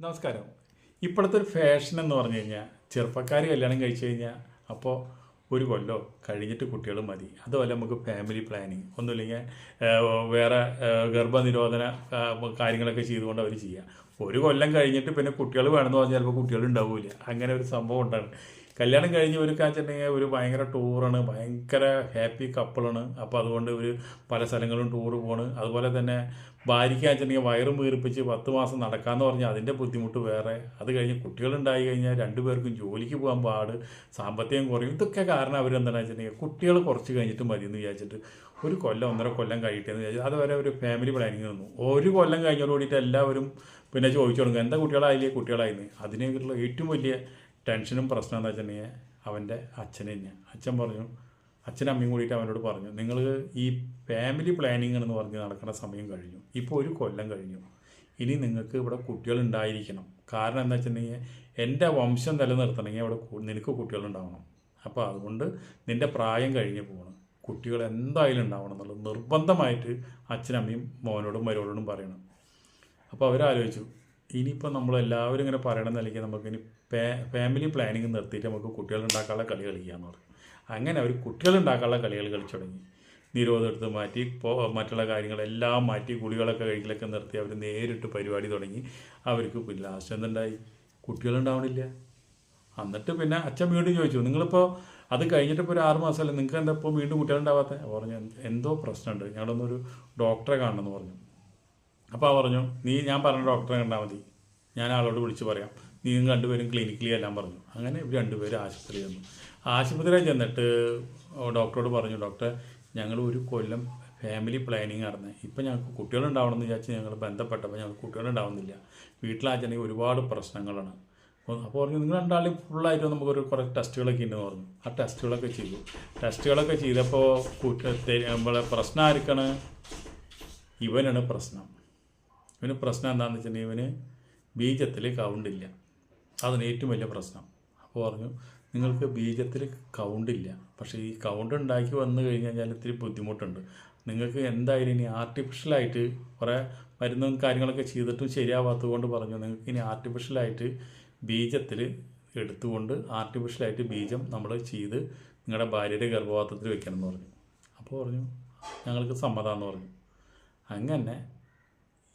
നമസ്കാരം. ഇപ്പോഴത്തെ ഒരു ഫാഷൻ എന്ന് പറഞ്ഞു കഴിഞ്ഞാൽ ചെറുപ്പക്കാർ കല്യാണം കഴിച്ചു കഴിഞ്ഞാൽ അപ്പോൾ ഒരു കൊല്ലോ കഴിഞ്ഞിട്ട് കുട്ടികൾ മതി. അതുപോലെ നമുക്ക് ഫാമിലി പ്ലാനിങ് ഒന്നുമില്ലെങ്കിൽ വേറെ ഗർഭനിരോധന കാര്യങ്ങളൊക്കെ ചെയ്തുകൊണ്ട് അവർ ചെയ്യുക ഒരു കൊല്ലം കഴിഞ്ഞിട്ട് പിന്നെ കുട്ടികൾ വേണമെന്ന് പറഞ്ഞാൽ ചിലപ്പോൾ കുട്ടികൾ ഉണ്ടാവില്ല അങ്ങനെ ഒരു സംഭവം ഉണ്ടാണ് കല്യാണം കഴിഞ്ഞ് ഒരു കാച്ചിട്ടുണ്ടെങ്കിൽ ഒരു ഭയങ്കര ടൂറാണ് ഭയങ്കര ഹാപ്പി കപ്പിളാണ് അപ്പോൾ അതുകൊണ്ട് ഒരു പല സ്ഥലങ്ങളും ടൂർ പോണ്. അതുപോലെ തന്നെ ഭാര്യയ്ക്ക് വെച്ചിട്ടുണ്ടെങ്കിൽ വയറും വീർപ്പിച്ച് പത്ത് മാസം നടക്കാമെന്ന് പറഞ്ഞാൽ അതിന്റെ ബുദ്ധിമുട്ട് വേറെ. അത് കഴിഞ്ഞ് കുട്ടികളുണ്ടായി കഴിഞ്ഞാൽ രണ്ടുപേർക്കും ജോലിക്ക് പോകാൻ പാട് സാമ്പത്തികം കുറയും. ഇതൊക്കെ കാരണം അവരെന്താണെന്ന് വെച്ചിട്ടുണ്ടെങ്കിൽ കുട്ടികൾ കുറച്ച് കഴിഞ്ഞിട്ട് മതി എന്ന് വിചാരിച്ചിട്ട് ഒരു കൊല്ലം ഒന്നര കൊല്ലം കഴിയട്ടെ എന്ന് വിചാരിച്ചു അതുവരെ ഒരു ഫാമിലി പ്ലാനിങ് നിന്നു. ഒരു കൊല്ലം കഴിഞ്ഞോട് കൂടിയിട്ട് എല്ലാവരും പിന്നെ ചോദിച്ചു തുടങ്ങും എന്താ കുട്ടികളായില്ലേ? കുട്ടികളായിരുന്നു അതിനെക്കുറിച്ചുള്ള ഏറ്റവും വലിയ ടെൻഷനും പ്രശ്നം എന്താ വെച്ചിട്ടുണ്ടെങ്കിൽ അവന്റെ അച്ഛനെ തന്നെയാണ് അച്ഛൻ പറഞ്ഞു അച്ഛനും അമ്മയും കൂടിയിട്ട് അവനോട് പറഞ്ഞു നിങ്ങൾ ഈ ഫാമിലി പ്ലാനിങ് എന്ന് പറഞ്ഞ് നടക്കുന്ന സമയം കഴിഞ്ഞു. ഇപ്പോൾ ഒരു കൊല്ലം കഴിഞ്ഞു. ഇനി നിങ്ങൾക്ക് ഇവിടെ കുട്ടികൾ ഉണ്ടായിരിക്കണം. കാരണം എന്താ വെച്ചിട്ടുണ്ടെങ്കിൽ എന്റെ വംശം നിലനിർത്തണമെങ്കിൽ അവിടെ നിനക്ക് കുട്ടികൾ ഉണ്ടാവണം. അപ്പോൾ അതുകൊണ്ട് നിന്റെ പ്രായം കഴിഞ്ഞ് പോകണം കുട്ടികൾ എന്തായാലും ഉണ്ടാവണം എന്നുള്ളത് നിർബന്ധമായിട്ട് അച്ഛനമ്മയും മോനോടും മരോടോടും പറയണം. അപ്പോൾ അവരാലോചിച്ചു ഇനിയിപ്പോൾ നമ്മളെല്ലാവരും ഇങ്ങനെ പറയണം നിലയ്ക്ക് നമുക്ക് ഇനി ഫാമിലി പ്ലാനിങ് നിർത്തിയിട്ട് നമുക്ക് കുട്ടികൾ ഉണ്ടാക്കാനുള്ള കളി കളിക്കാമെന്ന് പറഞ്ഞു. അങ്ങനെ അവർ കുട്ടികളുണ്ടാക്കാനുള്ള കളികൾ കളിച്ചു തുടങ്ങി. നിരോധം എടുത്ത് മാറ്റി മറ്റുള്ള കാര്യങ്ങളെല്ലാം മാറ്റി ഗുളികളൊക്കെ കഴിക്കലൊക്കെ നിർത്തി അവർ നേരിട്ട് പരിപാടി തുടങ്ങി. അവർക്ക് പിന്നെ ലാസ്റ്റ് എന്തുണ്ടായി? കുട്ടികളുണ്ടാവണില്ല. എന്നിട്ട് പിന്നെ അച്ഛൻ വീണ്ടും ചോദിച്ചു നിങ്ങളിപ്പോൾ അത് കഴിഞ്ഞിട്ട് ഇപ്പോൾ ഒരു ആറ് മാസമല്ലേ നിങ്ങൾക്ക് എന്താ ഇപ്പോൾ വീണ്ടും കുട്ടികളുണ്ടാവാത്ത? പറഞ്ഞു എന്തോ പ്രശ്നമുണ്ട്. ഞങ്ങളൊന്നൊരു ഡോക്ടറെ കാണണമെന്ന് പറഞ്ഞു. അപ്പോൾ പറഞ്ഞു നീ ഞാൻ പറഞ്ഞ ഡോക്ടറെ കണ്ടാൽ മതി. ഞാൻ ആളോട് വിളിച്ച് പറയാം. നീയും രണ്ടുപേരും ക്ലിനിക്കിൽ എല്ലാം പറഞ്ഞു. അങ്ങനെ ഇവർ രണ്ടുപേരും ആശുപത്രിയിൽ ചെന്നു. ആശുപത്രിയിൽ ചെന്നിട്ട് ഡോക്ടറോട് പറഞ്ഞു ഡോക്ടർ ഞങ്ങൾ ഒരു കൊല്ലം ഫാമിലി പ്ലാനിങ് നടന്നത് ഇപ്പം ഞങ്ങൾക്ക് കുട്ടികളുണ്ടാവണമെന്ന് വിചാരിച്ച് ഞങ്ങൾ ബന്ധപ്പെട്ടപ്പോൾ ഞങ്ങൾക്ക് കുട്ടികളുണ്ടാവുന്നില്ല. വീട്ടിലാച്ചെങ്കിൽ ഒരുപാട് പ്രശ്നങ്ങളാണ്. അപ്പോൾ പറഞ്ഞു നിങ്ങൾ രണ്ടാളും ഫുള്ളായിട്ട് നമുക്കൊരു കുറേ ടെസ്റ്റുകളൊക്കെ ഉണ്ടെന്ന് പറഞ്ഞു. ആ ടെസ്റ്റുകളൊക്കെ ചെയ്തു. ടെസ്റ്റുകളൊക്കെ ചെയ്തപ്പോൾ നമ്മളെ പ്രശ്നം ആർക്കാണ്? ഇവനാണ് പ്രശ്നം. ഇവന് പ്രശ്നം എന്താണെന്ന് വെച്ചിട്ടുണ്ടെങ്കിൽ ഇവന് ബീജത്തിൽ കൗണ്ടില്ല അതാണ് ഏറ്റവും വലിയ പ്രശ്നം. അപ്പോൾ പറഞ്ഞു നിങ്ങൾക്ക് ബീജത്തിൽ കൗണ്ടില്ല പക്ഷേ ഈ കൗണ്ട് ഉണ്ടാക്കി വന്നു കഴിഞ്ഞാൽ ഇത്തിരി ബുദ്ധിമുട്ടുണ്ട്. നിങ്ങൾക്ക് എന്തായാലും ഇനി ആർട്ടിഫിഷ്യലായിട്ട് കുറേ മരുന്നും കാര്യങ്ങളൊക്കെ ചെയ്തിട്ടും ശരിയാവാത്തത് കൊണ്ട് പറഞ്ഞു നിങ്ങൾക്ക് ഇനി ആർട്ടിഫിഷ്യലായിട്ട് ബീജത്തിൽ എടുത്തുകൊണ്ട് ആർട്ടിഫിഷ്യലായിട്ട് ബീജം നമ്മൾ ചെയ്ത് നിങ്ങളുടെ ഭാര്യയുടെ ഗർഭപാത്രത്തിൽ വെക്കണം എന്ന് പറഞ്ഞു. അപ്പോൾ പറഞ്ഞു ഞങ്ങൾക്ക് സമ്മതമാണെന്ന് പറഞ്ഞു. അങ്ങനെ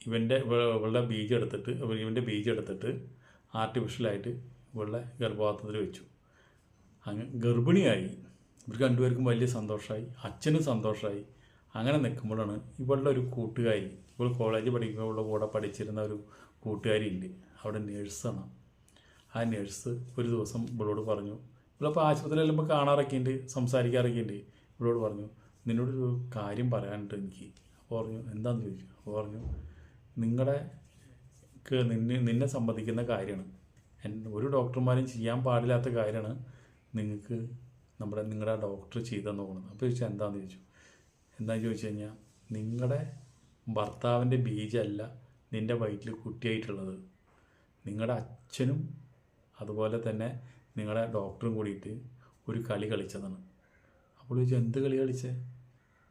ഇവന്റെ ഇവ- ഇവളുടെ ബീജം എടുത്തിട്ട് ഇവ- ഇവന്റെ ബീജം എടുത്തിട്ട് ആർട്ടിഫിഷ്യലായിട്ട് ഇവളുടെ ഗർഭപാത്രത്തിൽ വെച്ചു. അങ്ങ് ഗർഭിണിയായി. ഇവർക്ക് രണ്ടുപേർക്കും വലിയ സന്തോഷമായി. അച്ഛനും സന്തോഷമായി. അങ്ങനെ നിൽക്കുമ്പോഴാണ് ഇവളുടെ ഒരു കൂട്ടുകാരി ഇവൾ കോളേജിൽ പഠിക്കുമ്പോൾ ഇവളുടെ കൂടെ പഠിച്ചിരുന്ന ഒരു കൂട്ടുകാരി ഉണ്ട് അവിടെ നേഴ്സാണ് ആ നേഴ്സ് ഒരു ദിവസം ഇവളോട് പറഞ്ഞു ഇവളിപ്പോൾ ആശുപത്രിയിൽ എല്ലുമ്പോൾ കാണാറൊക്കെ ഉണ്ട് സംസാരിക്കാറൊക്കെ ഉണ്ട് ഇവളോട് പറഞ്ഞു നിന്നോടൊരു കാര്യം പറയാനുണ്ട് എനിക്ക്. അപ്പോൾ പറഞ്ഞു എന്താണെന്ന് ചോദിച്ചു? അപ്പോൾ പറഞ്ഞു നിങ്ങളുടെ നിന്നെ നിന്നെ സംബന്ധിക്കുന്ന കാര്യമാണ്. ഒരു ഡോക്ടർമാരും ചെയ്യാൻ പാടില്ലാത്ത കാര്യമാണ് നിങ്ങൾക്ക് നമ്മുടെ നിങ്ങളുടെ ഡോക്ടർ ചെയ്തെന്ന് തോന്നുന്നത്. അപ്പോൾ ചോദിച്ചാൽ എന്താണെന്ന് ചോദിച്ചു? എന്താണെന്ന് ചോദിച്ചു കഴിഞ്ഞാൽ നിങ്ങളുടെ ഭർത്താവിന്റെ ബീജല്ല നിന്റെ വയറ്റിൽ കുട്ടിയായിട്ടുള്ളത്. നിങ്ങളുടെ അച്ഛനും അതുപോലെ തന്നെ നിങ്ങളുടെ ഡോക്ടറും കൂടിയിട്ട് ഒരു കളി കളിച്ചതാണ്. അപ്പോൾ ചോദിച്ചു എന്ത് കളി കളിച്ചേ?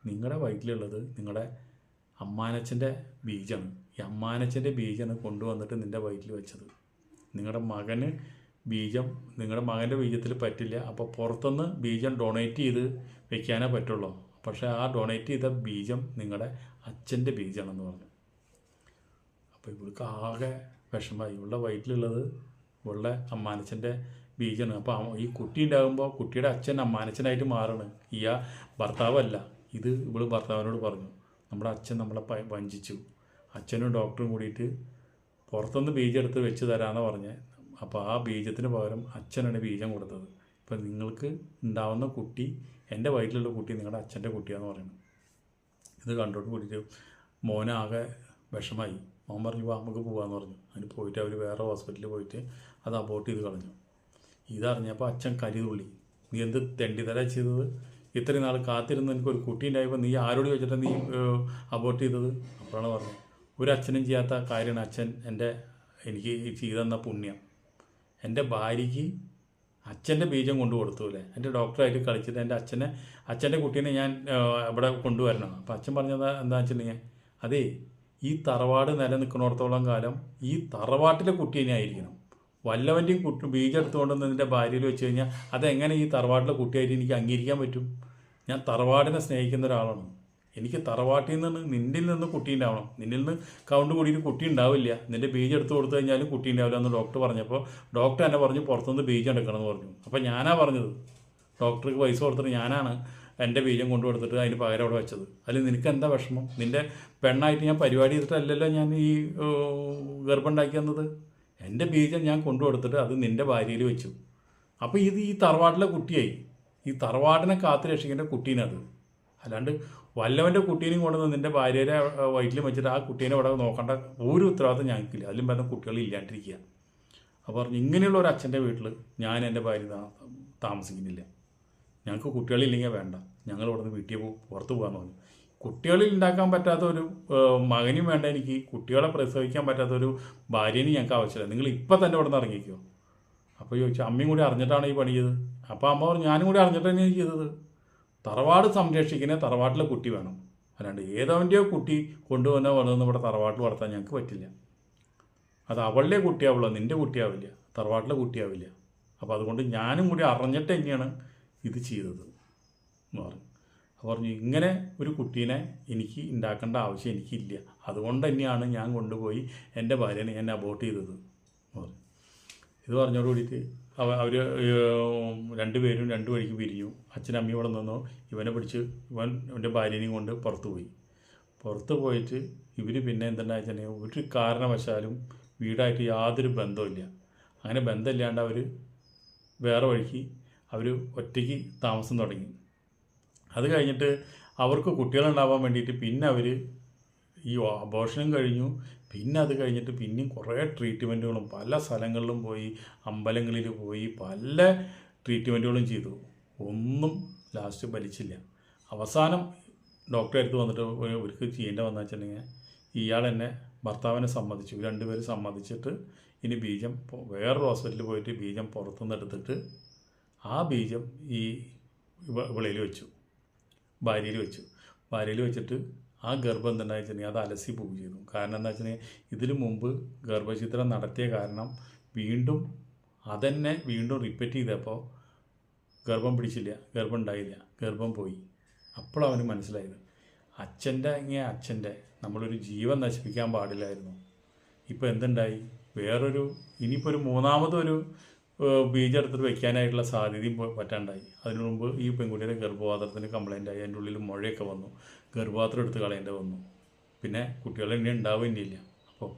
നിങ്ങളുടെ വയറ്റിലുള്ളത് നിങ്ങളുടെ അമ്മാനച്ഛന്റെ ബീജമാണ് ഈ അമ്മാനച്ഛന്റെ ബീജമാണ് കൊണ്ടുവന്നിട്ട് നിന്റെ വയറ്റിൽ വെച്ചത്. നിങ്ങളുടെ മകന് ബീജം നിങ്ങളുടെ മകന്റെ ബീജത്തിൽ പറ്റില്ല. അപ്പോൾ പുറത്തുനിന്ന് ബീജം ഡൊണേറ്റ് ചെയ്ത് വെക്കാനേ പറ്റുള്ളൂ. പക്ഷേ ആ ഡൊണേറ്റ് ചെയ്ത ബീജം നിങ്ങളുടെ അച്ഛന്റെ ബീജമാണെന്ന് പറഞ്ഞു. അപ്പോൾ ഇവൾക്ക് ആകെ വിഷമമായി. ഇവളുടെ വയറ്റിലുള്ളത് ഇവളുടെ അമ്മാനച്ഛന്റെ ബീജമാണ് അപ്പോൾ ഈ കുട്ടി ഉണ്ടാകുമ്പോൾ കുട്ടിയുടെ അച്ഛൻ അമ്മാനച്ഛനായിട്ട് മാറണം ഈ ആ ഭർത്താവല്ല. ഇത് ഇവൾ ഭർത്താവിനോട് പറഞ്ഞു. നമ്മുടെ അച്ഛൻ നമ്മളെ വഞ്ചിച്ചു. അച്ഛനും ഡോക്ടറും കൂടിയിട്ട് പുറത്തുനിന്ന് ബീജം എടുത്ത് വെച്ച് തരാമെന്ന് പറഞ്ഞ്. അപ്പോൾ ആ ബീജത്തിന് പകരം അച്ഛനാണ് ബീജം കൊടുത്തത്. ഇപ്പം നിങ്ങൾക്ക് ഉണ്ടാവുന്ന കുട്ടി എന്റെ വയറ്റിലുള്ള കുട്ടി നിങ്ങളുടെ അച്ഛന്റെ കുട്ടിയാണെന്ന് പറയുന്നത് ഇത് കണ്ടോട്ട് കൂടിയിട്ട് മോനാകെ വിഷമായി. മോൻ പറഞ്ഞു വാ നമുക്ക് പോകാമെന്ന് പറഞ്ഞു. അതിന് പോയിട്ട് അവർ വേറെ ഹോസ്പിറ്റലിൽ പോയിട്ട് അത് അബോർട്ട് ചെയ്ത് കളഞ്ഞു. ഇതറിഞ്ഞപ്പോൾ അച്ഛൻ കരി തുള്ളി. നീ എന്ത് തെണ്ടിത്തര ചെയ്തത്? ഇത്രയും നാൾ കാത്തിരുന്ന് എനിക്കൊരു കുട്ടി ഉണ്ടായപ്പോൾ നീ ആരോട് ചോദിച്ചിട്ട് നീ അബോർട്ട് ചെയ്തത്? അപ്പോഴാണ് പറഞ്ഞത്. ഒരു അച്ഛനും ചെയ്യാത്ത കാര്യമാണ് അച്ഛൻ എന്റെ എനിക്ക് ചെയ്തെന്ന പുണ്യം. എന്റെ ഭാര്യയ്ക്ക് അച്ഛന്റെ ബീജം കൊണ്ടു അല്ലേ എന്റെ ഡോക്ടറായിട്ട് കളിച്ചിട്ട് എന്റെ അച്ഛനെ അച്ഛന്റെ കുട്ടീനെ ഞാൻ ഇവിടെ കൊണ്ടുവരണം. അപ്പോൾ അച്ഛൻ പറഞ്ഞത് എന്താ വെച്ചിട്ടുണ്ടെങ്കിൽ അതേ ഈ തറവാട് നിലനിൽക്കുന്നിടത്തോളം കാലം ഈ തറവാട്ടിലെ കുട്ടീനെ ആയിരിക്കണം. വല്ലവന്റെയും കുട്ടി ബീജെടുത്തുകൊണ്ട് നിന്റെ ഭാര്യയിൽ വെച്ച് കഴിഞ്ഞാൽ അതെങ്ങനെ ഈ തറവാട്ടിലെ കുട്ടിയായിട്ട് എനിക്ക് അംഗീകരിക്കാൻ പറ്റും? ഞാൻ തറവാടിനെ സ്നേഹിക്കുന്ന ഒരാളാണ്. എനിക്ക് തറവാട്ടിൽ നിന്ന് നിന്നിൽ നിന്ന് കുട്ടി ഉണ്ടാവണം. നിന്നിൽ നിന്ന് കൗണ്ട് കൂടിയിട്ട് കുട്ടി ഉണ്ടാവില്ല. നിന്റെ ബീജം എടുത്ത് കൊടുത്തു കഴിഞ്ഞാലും കുട്ടി ഉണ്ടാവില്ല എന്ന് ഡോക്ടർ പറഞ്ഞപ്പോൾ ഡോക്ടർ എന്നെ പറഞ്ഞു പുറത്തുനിന്ന് ബീജം എടുക്കണം എന്ന് പറഞ്ഞു. അപ്പോൾ ഞാനാ പറഞ്ഞത്. ഡോക്ടർക്ക് പൈസ കൊടുത്തിട്ട് ഞാനാണ് എന്റെ ബീജം കൊണ്ടു കൊടുത്തിട്ട് അതിന് പകരം അവിടെ വെച്ചത്. അതിൽ നിനക്ക് എന്താ വിഷമം? നിന്റെ പെണ്ണായിട്ട് ഞാൻ പരിപാടി ചെയ്തിട്ടല്ലല്ലോ ഞാൻ ഈ ഗർഭം ഉണ്ടാക്കി തന്നത്? എന്റെ ബീജം ഞാൻ കൊണ്ടു കൊടുത്തിട്ട് അത് നിന്റെ ഭാര്യയിൽ വെച്ചു. അപ്പോൾ ഇത് ഈ തറവാട്ടിലെ കുട്ടിയായി. ഈ തറവാടിനെ കാത്തു രക്ഷിക്കേണ്ട കുട്ടീനത് അല്ലാണ്ട് വല്ലവന്റെ കുട്ടീനെയും കൊണ്ടുവന്ന് നിന്റെ ഭാര്യയുടെ വയറ്റിൽ വെച്ചിട്ട് ആ കുട്ടീനെ ഇവിടെ നോക്കേണ്ട ഒരു ഉത്തരവാദിത്തം ഞങ്ങൾക്കില്ല. അതിലും പറഞ്ഞ കുട്ടികൾ ഇല്ലാണ്ടിരിക്കുക. അപ്പോൾ പറഞ്ഞു ഇങ്ങനെയുള്ള ഒരു അച്ഛന്റെ വീട്ടിൽ ഞാൻ എന്റെ ഭാര്യ താമസിക്കുന്നില്ല. ഞങ്ങൾക്ക് കുട്ടികളില്ലെങ്കിൽ വേണ്ട. ഞങ്ങൾ ഇവിടുന്ന് വീട്ടിൽ പോകും പുറത്ത് പോകാമെന്ന് പറഞ്ഞു. കുട്ടികളിൽ ഉണ്ടാക്കാൻ പറ്റാത്ത ഒരു മകനും വേണ്ട എനിക്ക്. കുട്ടികളെ പ്രസവിക്കാൻ പറ്റാത്ത ഒരു ഭാര്യനും ഞങ്ങൾക്ക് ആവശ്യമില്ല. നിങ്ങൾ ഇപ്പം തന്നെ ഇവിടെ നിന്ന് ഇറങ്ങിക്കോ. അപ്പോൾ ചോദിച്ചു അമ്മയും കൂടി അറിഞ്ഞിട്ടാണ് ഈ പണി ചെയ്തത്? അപ്പോൾ അമ്മ പറഞ്ഞു ഞാനും കൂടി അറിഞ്ഞിട്ട് തന്നെയാണ് ചെയ്തത്. തറവാട് സംരക്ഷിക്കുന്ന തറവാട്ടിലെ കുട്ടി വേണം. അല്ലാണ്ട് ഏതവന്റെയോ കുട്ടി കൊണ്ടുവന്ന വന്നതെന്ന് ഇവിടെ തറവാട്ടിൽ വളർത്താൻ ഞങ്ങൾക്ക് പറ്റില്ല. അത് അവളുടെ കുട്ടിയാവുള്ളൂ നിന്റെ കുട്ടിയാവില്ല. തറവാട്ടിലെ കുട്ടിയാവില്ല. അപ്പോൾ അതുകൊണ്ട് ഞാനും കൂടി അറിഞ്ഞിട്ട് തന്നെയാണ് ഇത് ചെയ്തത് എന്ന് പറഞ്ഞു. അപ്പോൾ പറഞ്ഞു ഇങ്ങനെ ഒരു കുട്ടീനെ എനിക്ക് ഉണ്ടാക്കേണ്ട ആവശ്യം എനിക്കില്ല. അതുകൊണ്ട് തന്നെയാണ് ഞാൻ കൊണ്ടുപോയി എന്റെ ഭാര്യനെ ഞാൻ അബോട്ട് ചെയ്തത്. ഇത് പറഞ്ഞോട് കൂടിയിട്ട് അവ അവർ രണ്ടുപേരും രണ്ടു വഴിക്ക് പിരിഞ്ഞു. അച്ഛനും അമ്മയും ഇവിടെ നിന്നു. ഇവനെ പിടിച്ച് ഇവൻ എന്റെ ഭാര്യനെയും കൊണ്ട് പുറത്തു പോയി. പുറത്ത് പോയിട്ട് ഇവർ പിന്നെ എന്താ വെച്ചിട്ടുണ്ടെങ്കിൽ ഒരു കാരണവശാലും വീടായിട്ട് യാതൊരു ബന്ധമില്ല അങ്ങനെ ബന്ധമില്ലാണ്ട് അവർ വേറെ വഴിക്ക് അവർ ഒറ്റയ്ക്ക് താമസം തുടങ്ങി. അത് കഴിഞ്ഞിട്ട് അവർക്ക് കുട്ടികളുണ്ടാവാൻ വേണ്ടിയിട്ട് പിന്നെ അവർ ഈ അബോഷനും കഴിഞ്ഞു. പിന്നെ അത് കഴിഞ്ഞിട്ട് പിന്നെയും കുറേ ട്രീറ്റ്മെന്റുകളും പല സ്ഥലങ്ങളിലും പോയി അമ്പലങ്ങളിൽ പോയി പല ട്രീറ്റ്മെന്റുകളും ചെയ്തു. ഒന്നും ലാസ്റ്റ് ഫലിച്ചില്ല അവസാനം ഡോക്ടറെ അടുത്ത് വന്നിട്ട് അവർക്ക് ചെയ്യേണ്ട വന്നു വെച്ചിട്ടുണ്ടെങ്കിൽ ഇയാൾ എന്നെ ഭർത്താവിനെ സമ്മതിച്ചു. രണ്ടുപേരും സമ്മതിച്ചിട്ട് ഇനി ബീജം വേറൊരു ഹോസ്പിറ്റലിൽ പോയിട്ട് ബീജം പുറത്തുനിന്ന് എടുത്തിട്ട് ആ ബീജം ഈ വിളയിൽ വെച്ചു. ഭാര്യയിൽ വെച്ചു. ഭാര്യയിൽ വെച്ചിട്ട് ആ ഗർഭം എന്താണെന്ന് വെച്ചിട്ടുണ്ടെങ്കിൽ അത് അലസി പോവുകയും ചെയ്തു. കാരണം എന്താ വെച്ചിട്ടുണ്ടെങ്കിൽ ഇതിനു മുമ്പ് ഗർഭചിത്രം നടത്തിയ കാരണം വീണ്ടും അതന്നെ വീണ്ടും റിപ്പീറ്റ് ചെയ്തപ്പോൾ ഗർഭം പിടിച്ചില്ല ഗർഭം ഉണ്ടായില്ല ഗർഭം പോയി. അപ്പോൾ അവന് മനസ്സിലായത്. അച്ഛന്റെ ഇങ്ങനെ അച്ഛന്റെ നമ്മളൊരു ജീവൻ നശിപ്പിക്കാൻ പാടില്ലായിരുന്നു. ഇപ്പോൾ എന്തുണ്ടായി? വേറൊരു ഇനിയിപ്പോൾ ഒരു മൂന്നാമതൊരു ബീജം എടുത്തിട്ട് വെക്കാനായിട്ടുള്ള സാധ്യതയും പറ്റാണ്ടായി. അതിനു മുമ്പ് ഈ പെൺകുട്ടിയുടെ ഗർഭപാത്രത്തിന് കംപ്ലൈന്റ് ആയി. അതിന്റെ ഉള്ളിൽ മുഴയൊക്കെ വന്നു. ഗർഭപാത്രം എടുത്ത് കളയേണ്ടി വന്നു. പിന്നെ കുട്ടികൾ ഇനി ഉണ്ടാവുകയില്ല അപ്പോൾ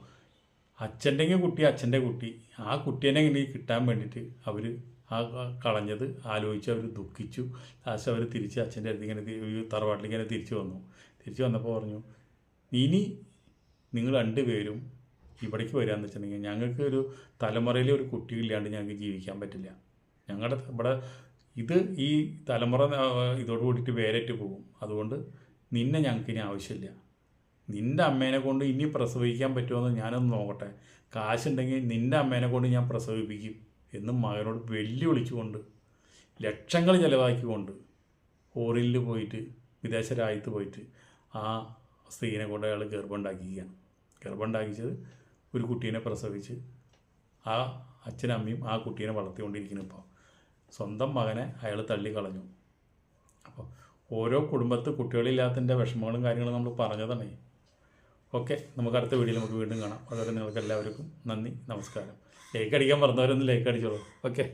അച്ഛന്റെങ്കിൽ കുട്ടി അച്ഛന്റെ കുട്ടി. ആ കുട്ടീനെ ഇനി കിട്ടാൻ വേണ്ടിയിട്ട് അവർ ആ കളഞ്ഞത് ആലോചിച്ച് അവർ ദുഃഖിച്ചു. ലാസ്റ്റ് അവർ തിരിച്ച് അച്ഛന്റെ അടുത്ത് ഇങ്ങനെ തി- ഈ തറവാട്ടിലേക്ക് ഇങ്ങനെ തിരിച്ചു വന്നു. തിരിച്ചു വന്നപ്പോൾ പറഞ്ഞു ഇനി നിങ്ങൾ രണ്ടുപേരും ഇവിടേക്ക് വരികയെന്ന് വെച്ചിട്ടുണ്ടെങ്കിൽ ഞങ്ങൾക്ക് ഒരു തലമുറയിലെ ഒരു കുട്ടിയില്ലാണ്ട് ഞങ്ങൾക്ക് ജീവിക്കാൻ പറ്റില്ല. ഞങ്ങളുടെ ഇവിടെ ഇത് ഈ തലമുറ ഇതോട് കൂടിയിട്ട് വേരറ്റ് പോകും. അതുകൊണ്ട് നിന്നെ ഞങ്ങൾക്ക് ഇനി ആവശ്യമില്ല. നിന്റെ അമ്മേനെ കൊണ്ട് ഇനി പ്രസവിക്കാൻ പറ്റുമെന്ന് ഞാനൊന്ന് നോക്കട്ടെ. കാശുണ്ടെങ്കിൽ നിന്റെ അമ്മേനെ കൊണ്ട് ഞാൻ പ്രസവിപ്പിക്കും എന്ന് മകനോട് വെല്ലുവിളിച്ചുകൊണ്ട് ലക്ഷങ്ങൾ ചിലവാക്കിക്കൊണ്ട് ഫോറിനിൽ പോയിട്ട് വിദേശ രാജ്യത്ത് പോയിട്ട് ആ സ്ത്രീനെ കൊണ്ട് അയാൾ ഗർഭമുണ്ടാക്കിക്കുകയാണ് ഗർഭമുണ്ടാക്കിച്ചത് ഒരു കുട്ടീനെ പ്രസവിച്ച് ആ അച്ഛനമ്മയും ആ കുട്ടീനെ വളർത്തിക്കൊണ്ടിരിക്കുന്നു ഇപ്പോൾ സ്വന്തം മകനെ അയാൾ തള്ളിക്കളഞ്ഞു അപ്പോൾ ഓരോ കുടുംബത്ത് കുട്ടികളില്ലാത്തതിന്റെ വിഷമങ്ങളും കാര്യങ്ങളും നമ്മൾ പറഞ്ഞതാണ് ഓക്കെ നമുക്ക് അടുത്ത വീഡിയോയിൽ നമുക്ക് വീണ്ടും കാണാം. അതുവരെ നിങ്ങൾക്ക് എല്ലാവർക്കും നന്ദി നമസ്കാരം. ലൈക്ക് അടിക്കാൻ പറഞ്ഞവരൊന്ന് ലൈക്ക് അടിച്ചോളൂ. ഓക്കെ